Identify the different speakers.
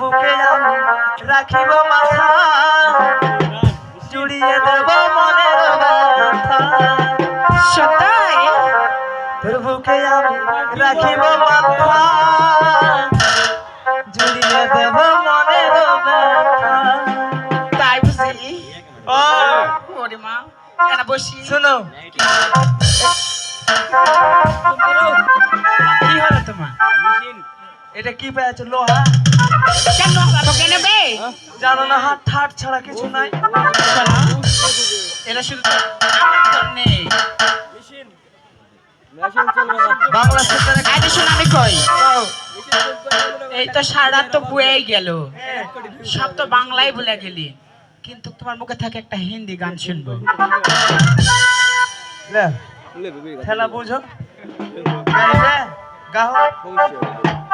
Speaker 1: বুকে আমি রাখিব মাথা। জুড়িয়ে দেব মনের
Speaker 2: সত্যই
Speaker 1: তোর বুকে আমি রাখিব মাথা। জুড়িয়ে দেব মনের
Speaker 2: তাই বুঝি?
Speaker 1: ও।
Speaker 2: ওরে মা কেন বসি।
Speaker 1: শোনো। এটা কি পেয়েছে লোহা।
Speaker 2: কেন? হারাবো কেন বে
Speaker 1: জানো না হাত ঠাট ছাড়া কিছু নাই।
Speaker 2: এটা শুধু
Speaker 1: বাংলা
Speaker 2: কই? এই তো সারা তো বয়েই গেল। সব তো বাংলাই বলে গেলি। কিন্তু তোমার মুখে থাকে একটা হিন্দি গান শুনব।
Speaker 1: লে ঠেলা বুঝো। গাইবে